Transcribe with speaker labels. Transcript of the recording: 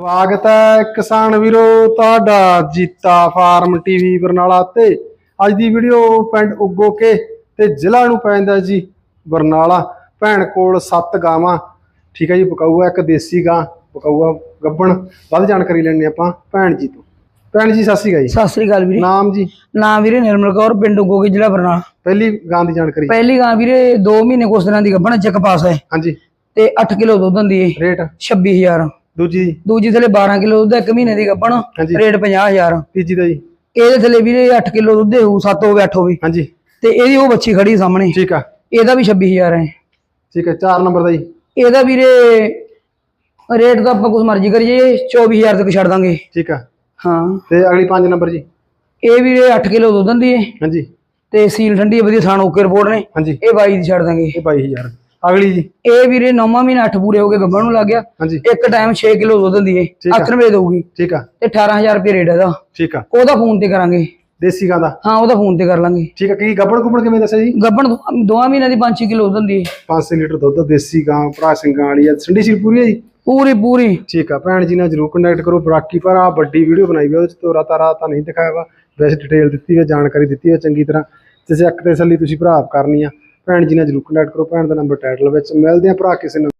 Speaker 1: ਸਵਾਗਤ ਹੈ ਕਿਸਾਨ ਵੀਰੋ ਤੁਹਾਡਾ ਜੀਤਾ ਫਾਰਮ ਟੀਵੀ ਬਰਨਾਲਾ ਤੇ। ਅੱਜ ਦੀ ਵੀਡੀਓ ਪਿੰਡ ਉੱਗੋ ਕੇ ਤੇ ਜ਼ਿਲ੍ਹਾ ਨੂੰ ਪੈਂਦਾ ਜੀ ਬਰਨਾਲਾ। ਭੈਣ ਕੋਲ 7 ਗਾਵਾਂ ਠੀਕ ਹੈ ਜੀ ਪਕਾਊਆ ਇੱਕ ਦੇਸੀ ਗਾਂ ਪਕਾਊਆ ਗੱਬਣ ਵੱਧ ਜਾਣਕਾਰੀ ਲੈਣੀ ਆਪਾਂ ਭੈਣ ਜੀ ਤੋਂ। ਭੈਣ ਜੀ ਸਤਿ ਸ਼੍ਰੀ ਅਕਾਲ ਜੀ।
Speaker 2: ਸਤਿ ਸ੍ਰੀ ਅਕਾਲ ਵੀਰੇ।
Speaker 1: ਨਾਮ ਜੀ?
Speaker 2: ਨਾਮ ਵੀਰੇ ਨਿਰਮਲ ਕੌਰ ਪਿੰਡ ਗੋਗੀ ਜ਼ਿਲ੍ਹਾ ਬਰਨਾਲਾ।
Speaker 1: ਪਹਿਲੀ ਗਾਂ ਦੀ ਜਾਣਕਾਰੀ।
Speaker 2: ਪਹਿਲੀ ਗਾਂ ਵੀਰੇ 2 ਮਹੀਨੇ ਕੁਛ ਦਿਨਾਂ ਦੀ ਗੱਭਣ ਚੱਕ ਪਾਸ ਹੈ।
Speaker 1: ਹਾਂਜੀ।
Speaker 2: ਤੇ 8 ਕਿਲੋ ਦੁੱਧ ਦਿੰਦੀ ਹੈ।
Speaker 1: ਰੇਟ?
Speaker 2: 26000
Speaker 1: ਦੂਜੀ
Speaker 2: ਦੂਜੀ ਥਲੇ 12 ਕਿਲੋ ਦੁੱਧ ਇੱਕ ਮਹੀਨੇ ਦੀ ਗੱਭਣ
Speaker 1: ਹਾਂਜੀ।
Speaker 2: ਰੇਟ 50000
Speaker 1: ਤੀਜੀ ਦਾ ਜੀ।
Speaker 2: ਇਹਦੇ ਥਲੇ ਵੀਰੇ 8 ਕਿਲੋ ਦੁੱਧ ਹੋਊ 7 ਹੋਵੇ 8 ਹੋਵੇ
Speaker 1: ਹਾਂਜੀ।
Speaker 2: ਤੇ ਇਹਦੀ ਉਹ ਬੱਚੀ ਖੜੀ ਸਾਹਮਣੇ।
Speaker 1: ਠੀਕ ਆ।
Speaker 2: ਇਹਦਾ ਵੀ 26000 ਹੈ
Speaker 1: ਠੀਕ ਹੈ 4 ਨੰਬਰ ਦਾ ਜੀ।
Speaker 2: ਇਹਦਾ ਵੀਰੇ ਰੇਟ ਤਾਂ ਆਪਾਂ ਕੁਝ ਮਰਜ਼ੀ ਕਰੀਏ 24000 ਤੱਕ ਛੱਡ ਦਾਂਗੇ।
Speaker 1: ਠੀਕ ਆ।
Speaker 2: ਹਾਂ।
Speaker 1: ਤੇ ਅਗਲੀ 5 ਨੰਬਰ ਜੀ।
Speaker 2: ਇਹ ਵੀਰੇ 8 ਕਿਲੋ ਦੁੱਧ ਦਿੰਦੀ ਹੈ
Speaker 1: ਹਾਂਜੀ।
Speaker 2: ਤੇ ਸੀਲ ਠੰਡੀ ਹੈ, ਵਧੀਆ ਥਾਣ ਓਕੇ ਰਿਪੋਰਟ ਨੇ।
Speaker 1: ਹਾਂਜੀ।
Speaker 2: ਇਹ 22 ਦੀ ਛੱਡ ਦਾਂਗੇ।
Speaker 1: ਇਹ 22000 ਅਗਲੀ ਜੀ।
Speaker 2: ਇਹ ਵੀਰੇ ਨੌਵਾਂ ਮਹੀਨਾ 8 ਪੂਰੇ ਹੋ ਗਏ ਗੱਭਣ ਨੂੰ ਲੱਗ ਗਿਆ।
Speaker 1: ਹਾਂਜੀ।
Speaker 2: ਇੱਕ ਟਾਈਮ 6 ਕਿਲੋ ਦੁੱਧ ਦਿੰਦੀ ਏ
Speaker 1: ਠੀਕ ਆ।
Speaker 2: 8 ਰੁਪਏ ਦਊਗੀ।
Speaker 1: ਠੀਕ ਆ।
Speaker 2: ਤੇ 18000 ਰੁਪਏ ਰੇਟ ਇਹਦਾ।
Speaker 1: ਠੀਕ ਆ।
Speaker 2: ਉਹਦਾ ਫੋਨ ਤੇ ਕਰਾਂਗੇ।
Speaker 1: ਦੇਸੀ ਗਾਂ ਦਾ?
Speaker 2: ਹਾਂ ਉਹਦਾ ਫੋਨ ਤੇ ਕਰ ਲਾਂਗੇ।
Speaker 1: ਠੀਕ ਆ ਕੀ ਗੱਬੜ ਗੁੱਬੜ ਕਿਵੇਂ ਦੱਸਿਆ ਜੀ?
Speaker 2: ਗੱਭਣ ਦੋ- ਦੋਵਾਂ ਮਹੀਨਿਆਂ ਦੀ 5 ਕਿਲੋ ਦੁੱਧ ਦਿੰਦੀ ਏ।
Speaker 1: 5 ਲੀਟਰ ਦੁੱਧ ਦੇਸੀ ਗਾਂ ਭਰਾ ਸਿੰਘਾਂ ਵਾਲੀ ਆ। ਠੰਡੀ ਸੀਲ ਪੂਰੀ ਹੈ ਜੀ?
Speaker 2: ਪੂਰੀ ਪੂਰੀ।
Speaker 1: ਠੀਕ ਆ ਭੈਣ ਜੀ ਨਾਲ ਜਰੂਰ ਕੰਟੈਕਟ ਕਰੋ। ਬਾਕੀ ਪਰ ਆ ਵੱਡੀ ਵੀਡੀਓ ਬਣਾਈ ਵੀ ਉਹਦੇ ਚ ਤੋਰਾ ਤਾਰਾ ਤਾਂ ਨਹੀਂ ਦਿਖਾਇਆ ਵਾ। ਵੈਸੇ ਡਿਟੇਲ ਦਿੱਤੀ ਹੈ ਜਾਣਕਾਰੀ ਦਿੱਤੀ ਹੈ ਚੰਗੀ ਤਰ੍ਹਾਂ। ਤੇ ਜੇ ਇੱਕ ਤਸੱਲੀ ਤੁਸੀਂ ਭਰਾ ਕਰਨੀ ਆ। ਭੈਣ ਜੀ ਨਾਲ ਜਰੂਰ ਕੰਟੈਕਟ ਕਰੋ, ਭੈਣ ਦਾ ਨੰਬਰ ਟਾਈਟਲ ਵਿੱਚ। ਮਿਲਦੇ ਆ ਭਰਾ ਕਿਸੇ ਨੂੰ